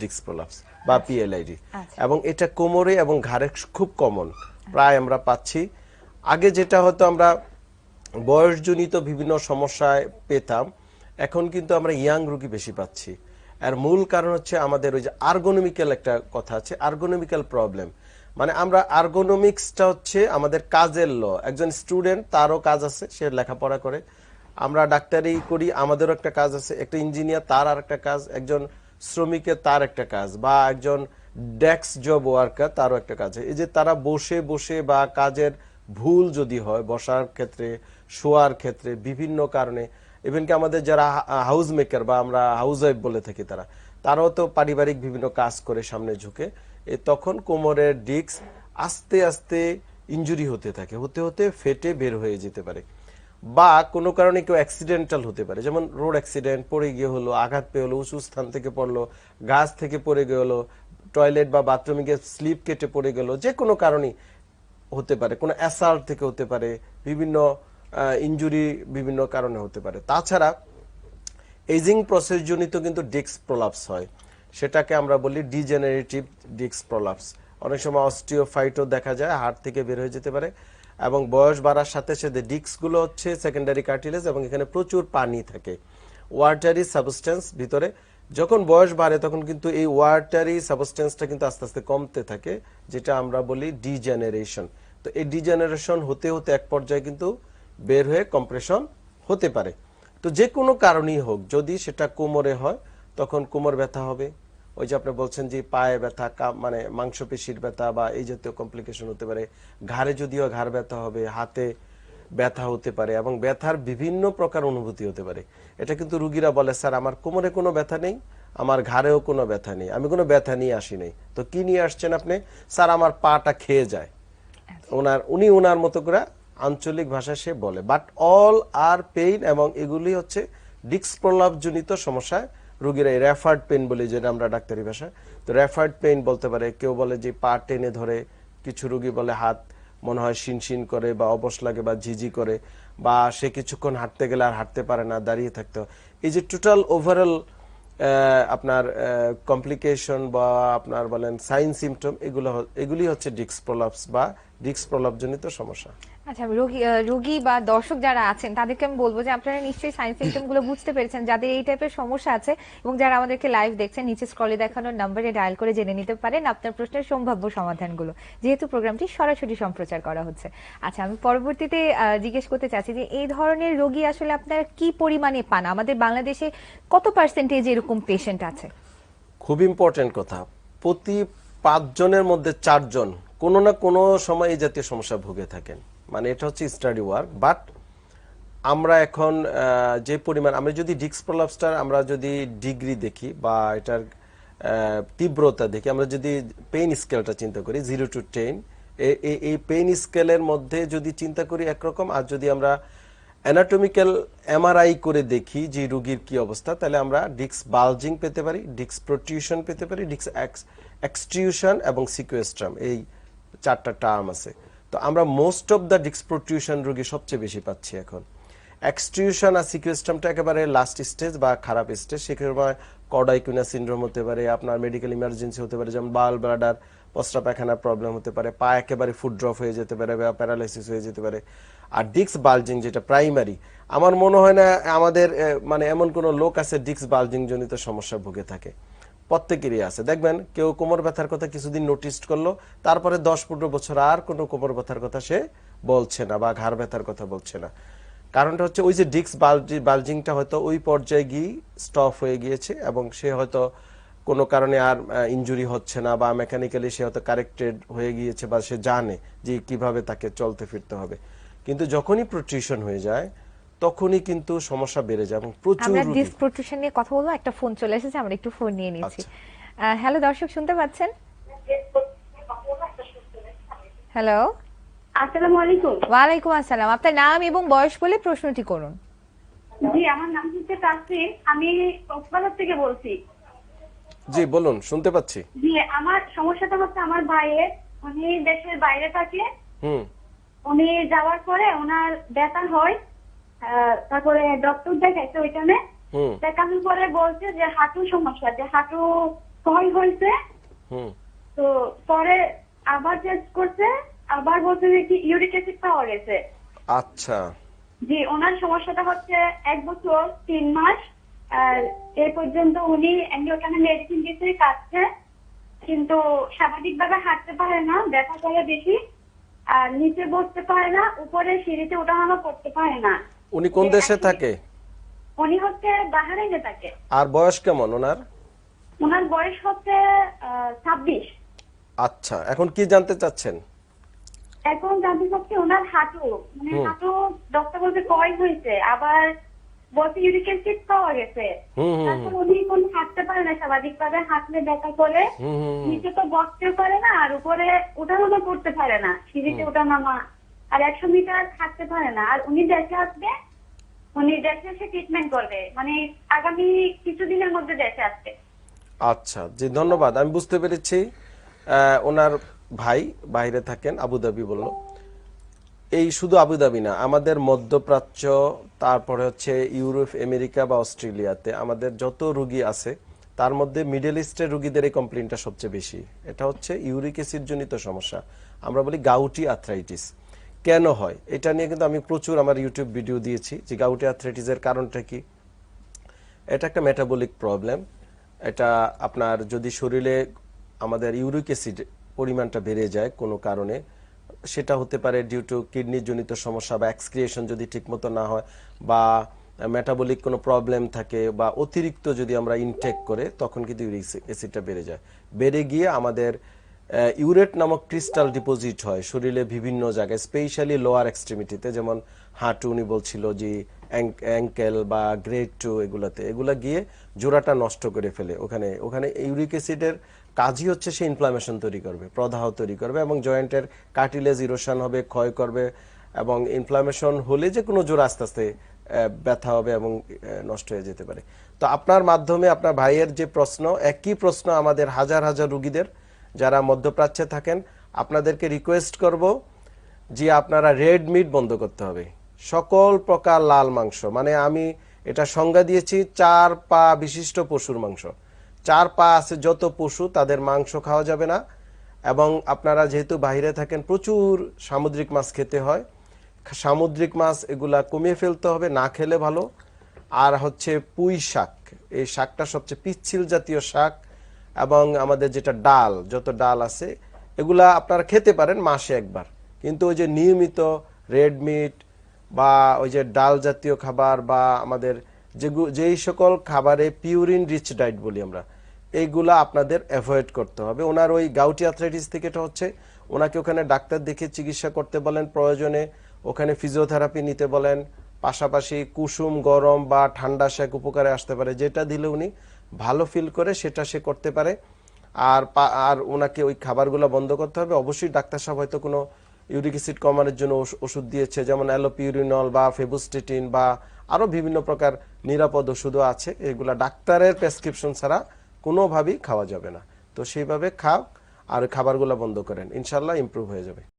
Disk prolapse বা PLID আচ্ছা। এবং এটা কোমরে এবং ঘাড়ে খুব কমন প্রায় আমরা পাচ্ছি। আগে যেটা হয়তো আমরা বয়সজনিত বিভিন্ন সমস্যায় পেতাম। এখন কিন্তু আমরা ইয়াং রুগী বেশি পাচ্ছি। আর মূল কারণ হচ্ছে আমাদের ওই যে আর্গোনমিক্যাল একটা কথা আছে আর্গোনমিক্যাল প্রবলেম মানে আমরা আর্গোনমিক্সটা হচ্ছে আমাদের কাজের ল একজন স্টুডেন্ট তারও কাজ আছে সে লেখাপড়া করে। আমরা ডাক্তারি করি আমাদেরও একটা কাজ আছে একটা ইঞ্জিনিয়ার তার আর একটা কাজ। একজন শ্রমিকের তার একটা কাজ বা একজন ডেস্ক জব ওয়ার্কার তারও একটা কাজ। এই যে তারা বসে বসে বা কাজের ভুল যদি হয় বসার ক্ষেত্রে, শোয়ার ক্ষেত্রে, বিভিন্ন কারণে ইভেনকি আমাদের যারা হাউস মেকার বা আমরা হাউস ওয়াইফ বলে থাকি তারা, তারাও তো পারিবারিক বিভিন্ন কাজ করে সামনে ঝুঁকে, এ তখন কোমরের ডিস্ক আস্তে আস্তে ইনজুরি হতে থাকে, হতে হতে ফেটে বের হয়ে যেতে পারে। বা কোনো কারণে কেউ অ্যাক্সিডেন্টাল হতে পারে। যেমন রোড অ্যাক্সিডেন্ট পড়ে গিয়ে হলো, আঘাত পেয়ে হলো, উঁচু স্থান থেকে পড়ল, গাছ থেকে পড়ে গিয়ে হলো টয়লেট বা বাথরুমে গিয়ে স্লিপ কেটে পড়ে গেল, যে কোনো কারণেই হতে পারে। কোনো অ্যাসাল্ট থেকে হতে পারে, বিভিন্ন ইনজুরি বিভিন্ন কারণে হতে পারে। তাছাড়া এজিং প্রসেসজনিত কিন্তু ডিস্ক প্রলাপস হয়। সেটাকে আমরা বলি ডিজেনারেটিভ ডিস্ক প্রলাপস অনেক সময় অস্টিওফাইটও দেখা যায়, হাড় থেকে বের হয়ে যেতে পারে এবং বয়স বাড়ার সাথে সাথে ডিস্কগুলো হচ্ছে সেকেন্ডারি কার্টিলেজ এবং এখানে প্রচুর পানি থাকে। ওয়াটারি সাবস্টেন্স ভিতরে যখন বয়স বাড়ে তখন কিন্তু এই ওয়াটারি সাবস্টেন্সটা কিন্তু আস্তে আস্তে কমতে থাকে, যেটা আমরা বলি ডিজেনারেশন তো এই ডিজেনারেশন হতে হতে এক পর্যায়ে কিন্তু বের হয়ে কম্প্রেশন হতে পারে। তো যে কোনো কারণেই হোক, যদি সেটা কোমরে হয়, তখন কোমর ব্যথা হবে ওই যে আপনি বলছেন যে পায়ে ব্যথা মানে মাংসপেশির ব্যথা বা এই জাতীয় কমপ্লিকেশন হতে পারে। ঘাড়ে যদিও ঘাড় ব্যথা হবে হাতে ব্যথা হতে পারে এবং ব্যথার বিভিন্ন প্রকার অনুভূতি হতে পারে। এটা কিন্তু রুগীরা বলে স্যার আমার কোমরে কোনো ব্যথা নেই আমার ঘাড়েও কোনো ব্যথা নেই আমি কোনো ব্যথা নিয়ে আসি নাই। তো কি নিয়ে আসছেন আপনি? স্যার আমার পাটা খেয়ে যায়। ওনার উনি ওনার মতো করে আঞ্চলিক ভাষায় সে বলে। বাট অল আর পেইন এবং এগুলি হচ্ছে ডিস্ক প্রলাপজনিত সমস্যায় রোগীরা রেফার্ড পেইন বলি যেটা আমরা ডাক্তারি ভাষায়। তো রেফার্ড পেইন বলতে পারে, কেউ বলে যে পা টেনে ধরে, কিছু রোগী বলে হাত মনে হয় শিনশিন করে বা অবশ লাগে বা ঝিঝি করে, বা সে কিছুক্ষণ হাঁটতে গেলে আর হাঁটতে পারে না, দাঁড়িয়ে থাকতে এই যে টোটাল ওভারঅল আপনার কমপ্লিকেশন বা আপনার বলেন সাইন সিমটম এগুলো এগুলি হচ্ছে ডিস্ক প্রলাপস বা ডিস্ক প্রলাপজনিত সমস্যা। আচ্ছা রোগী রোগী বা দর্শক যারা আছেন, তাদেরকে আমি বলব যে আপনারা নিশ্চয়ই সাইন সিমটমগুলো বুঝতে পেরেছেন, যাদের এই টাইপের সমস্যা আছে এবং যারা আমাদেরকে লাইভ দেখছেন, নিচে স্ক্রলে দেখানোর নাম্বারে ডায়াল করে জেনে নিতে পারেন আপনার প্রশ্নের সম্ভাব্য সমাধানগুলো। যেহেতু প্রোগ্রামটি সরাসরি সম্প্রচার করা হচ্ছে। আচ্ছা আমি পরবর্তীতে জিজ্ঞেস করতে চাচ্ছি যে এই ধরনের রোগী আসলে আপনারা কি পরিমাণে পান? আমাদের বাংলাদেশে কত পার্সেন্টেজ এরকম পেশেন্ট আছে? খুব ইম্পর্টেন্ট কথা। প্রতি পাঁচজনের মধ্যে চারজন কোনো না কোনো সময় এই জাতীয় সমস্যা ভুগে থাকেন। মানে এটা হচ্ছে স্টাডি ওয়ার্ক বাট আমরা এখন যে পরিমাণ, আমরা যদি ডিস্ক প্রলাপসটার আমরা যদি ডিগ্রি দেখি বা এটার তীব্রতা দেখি, আমরা যদি পেইন স্কেলটা চিন্তা করি জিরো টু টেন এই পেইন স্কেলের মধ্যে যদি চিন্তা করি একরকম, আর যদি আমরা অ্যানাটমিক্যাল এমআরআই করে দেখি যে রুগীর কি অবস্থা, তাহলে আমরা ডিক্স বালজিং পেতে পারি ডিক্স প্রোটিউশন পেতে পারি ডিক্স এক্সটিউশন এবং সিকুয়েস্ট্রাম এই চারটা টার্ম আছে। তো আমরা মোস্ট অফ দ্য ডিক্সপ্রোটিউশন রোগী সবচেয়ে বেশি পাচ্ছি এখন। এক্সট্রিউশন আর সিকুয়েস্ট্রামটা একেবারে লাস্ট স্টেজ বা খারাপ স্টেজ সেক্ষেত্রে কডাইকুনা সিনড্রোম হতে পারে, আপনার মেডিকেল ইমার্জেন্সি হতে পারে, যেমন বাল ব্লাডার পস্রা পায়খানার প্রবলেম হতে পারে, পা একেবারে ফুড ড্রপ হয়ে যেতে পারে বা প্যারালাইসিস হয়ে যেতে পারে। আর ডিক্স বালজিং যেটা প্রাইমারি আমার মনে হয় না আমাদের মানে এমন কোনো লোক আছে ডিক্স বালজিং জনিত সমস্যা ভুগে থাকে। প্রত্যেকেরই আছে। দেখবেন কেউ কোমর ব্যথার কথা কিছুদিন নোটিস করল, তারপরে দশ পনেরো বছর আর কোনো কোমর ব্যথার কথা সে বলছে না বা ঘাড় ব্যথার কথা বলছে না। কারণটা হচ্ছে ওই যে ডিক্স বালজিংটা হয়তো ওই পর্যায়ে গিয়ে স্টপ হয়ে গিয়েছে এবং সে হয়তো কোনো কারণে আর ইনজুরি হচ্ছে না বা মেকানিক্যালি সে হয়তো কারেক্টেড হয়ে গিয়েছে বা সে জানে যে কীভাবে তাকে চলতে ফিরতে হবে। কিন্তু যখনই প্রোট্রিশন হয়ে যায় তখনই কিন্তু সমস্যা বেড়ে যায় এবং প্রচুর আমরা প্রোট্রুশন নিয়ে কথা বলব একটা ফোন চলে এসেছে আমরা একটু ফোন নিয়ে নিচ্ছি। আচ্ছা। হ্যালো দর্শক শুনতে পাচ্ছেন? হ্যালো আসসালামু আলাইকুম। ওয়ালাইকুম আসসালাম। আপনার নাম এবং বয়স বলে প্রশ্নটি করুন। জি আমার নাম হচ্ছে তাসরিন আমি কক্সবাজার থেকে বলছি। জি বলুন শুনতে পাচ্ছি। জি আমার সমস্যাটা হচ্ছে আমার ভাইয়ের। উনি দেশের বাইরে থাকে। হুম। উনি যাওয়ার পরে ওনার ব্যথা হয়। তারপরে ডক্টর দেখাইছে ওইখানে। দেখানোর পরে বলছে যে হাঁটু সমস্যা যে হাঁটু ক্ষয় হয়েছে। তো পরে আবার টেস্ট করছে আবার বলছে যে কি ইউরিক অ্যাসিড পাওয়া গেছে। আচ্ছা। জি ওনার সমস্যাটা হচ্ছে এক বছর তিন মাস। আর এ পর্যন্ত উনি অ্যাংলোটানা মেডিসিন দিতে কাটছে কিন্তু স্বাভাবিকভাবে হাঁটতে পারে না ব্যথা করে বেশি। আর নিচে বসতে পারে না উপরে সিঁড়িতে ওঠানামা করতে পারে না। উনি কোন দেশে থাকে? উনি হচ্ছে বাহারাইনে থাকে। আর বয়স কেমন ওনার? ওনার বয়স হচ্ছে ছাব্বিশ। আচ্ছা এখন কি জানতে চাচ্ছেন? এখন জানতে চাচ্ছি ওনার হাঁটু। মানে হাঁটু ডক্টর বলতে কয় হয়েছে আবার বলছে ইউরিক অ্যাসিড পাওয়া গেছে। তারপর উনি কোন হাঁটতে পারে না স্বাভাবিক ভাবে হাঁটলে ব্যথা করে। নিচে তো বসতেও পারে না আর উপরে ওঠানামা করতে পারে না। সিঁড়িতে ওঠানামা আর একশো মিটার হাঁটতে পারে না। আর উনি দেশে আসবে, উনি দেশে এসে ট্রিটমেন্ট করবে। মানে আগামী কিছুদিনের মধ্যে দেশে আসবে। আচ্ছা জি, ধন্যবাদ। আমি বুঝতে পেরেছি ওনার ভাই বাইরে থাকেন, আবুধাবি বলল। এই শুধু আবুধাবি না, আমাদের মধ্যপ্রাচ্য, তারপরে হচ্ছে ইউরোপ, আমেরিকা বা অস্ট্রেলিয়াতে আমাদের যত রুগী আছে, তার মধ্যে মিডল ইস্টের রুগীদের এই কমপ্লেনটা সবচেয়ে বেশি। এটা হচ্ছে ইউরিক অ্যাসিড জনিত সমস্যা। আমরা বলি গাউটি আর্থ্রাইটিস। কেন হয়? এটা নিয়ে কিন্তু আমি প্রচুর আমার ইউটিউব ভিডিও দিয়েছি যে গাউটি আর্থ্রাইটিসের কারণটা কি? এটা একটা মেটাবলিক প্রবলেম এটা আপনার যদি শরীরে আমাদের ইউরিক অ্যাসিড পরিমাণটা বেড়ে যায় কোনো কারণে, সেটা হতে পারে ডিউ টু কিডনির জনিত সমস্যা বা এক্সক্রিয়েশন যদি ঠিকমতো না হয় বা মেটাবলিক কোনো প্রবলেম থাকে বা অতিরিক্ত যদি আমরা ইনটেক করে, তখন কিন্তু ইউরিক অ্যাসিডটা বেড়ে যায়। বেড়ে গিয়ে আমাদের ইউরেট নামক ক্রিস্টাল ডিপোজিট হয়। শরীরে বিভিন্ন জায়গায়, স্পেশালি লোয়ার এক্সট্রিমিটিতে, যেমন হাঁটু উনি বলছিল যে অ্যাঙ্কেল বা গ্রেড টু এগুলাতে। এগুলা গিয়ে জোড়াটা নষ্ট করে ফেলে। ওখানে ওখানে ইউরিক অ্যাসিডের কাজই হচ্ছে সে ইনফ্লামেশন তৈরি করবে, প্রদাহ তৈরি করবে এবং জয়েন্টের কার্টিলেজ ইরোশন হবে, ক্ষয় করবে এবং ইনফ্লামেশন হলে যে কোনো জোড়া আস্তে আস্তে ব্যথা হবে এবং নষ্ট হয়ে যেতে পারে। তো আপনার মাধ্যমে আপনার ভাইয়ের যে প্রশ্ন, একই প্রশ্ন আমাদের হাজার হাজার রুগীদের যারা মধ্যপ্রাচ্যে থাকেন, আপনাদেরকে রিকোয়েস্ট করব যে আপনারা রেড মিট বন্ধ করতে হবে। সকল প্রকার লাল মাংস মানে আমি এটা সংজ্ঞা দিয়েছি, চার পা বিশিষ্ট পশুর মাংস। চার পা আছে যত পশু, তাদের মাংস খাওয়া যাবে না। এবং আপনারা যেহেতু বাইরে থাকেন, প্রচুর সামুদ্রিক মাছ খেতে হয়। সামুদ্রিক মাছ এগুলা কমিয়ে ফেলতে হবে, না খেলে ভালো। আর হচ্ছে পুঁই শাক, এই শাকটা সবচেয়ে পিচ্ছিল জাতীয় শাক। এবং আমাদের যেটা ডাল, যত ডাল আছে, এগুলা আপনারা খেতে পারেন মাসে একবার। কিন্তু ওই যে নিয়মিত রেড মিট বা ওই যে ডাল জাতীয় খাবার বা আমাদের যেগু- যেই সকল খাবারে পিউরিন রিচ ডায়েট বলি আমরা, এইগুলা আপনাদের অ্যাভয়েড করতে হবে। ওনার ওই গাউটি আর্থ্রাইটিস থেকে এটা হচ্ছে, ওনাকে ওখানে ডাক্তার দেখে চিকিৎসা করতে বলেন প্রয়োজনে, ওখানে ফিজিওথেরাপি নিতে বলেন, পাশাপাশি কুসুম, গরম বা ঠান্ডা শেক উপকারে আসতে পারে, যেটা দিলে উনি ভালো ফিল করে সেটা সে করতে পারে। আর আর ওনাকে ওই খাবারগুলো বন্ধ করতে হবে। অবশ্যই ডাক্তার সাহেব হয়তো কোনো ইউরিক অ্যাসিড কমানোর জন্য ওষ- ওষুধ দিয়েছে, যেমন অ্যালোপিউরিনল বা ফেবুস্টেটিন বা আরও বিভিন্ন প্রকার নিরাপদ ওষুধও আছে। এগুলা ডাক্তারের প্রেসক্রিপশন ছাড়া কোনোভাবেই খাওয়া যাবে না। তো সেইভাবে খাও আর খাবারগুলো বন্ধ করেন। ইনশাল্লাহ ইমপ্রুভ হয়ে যাবে।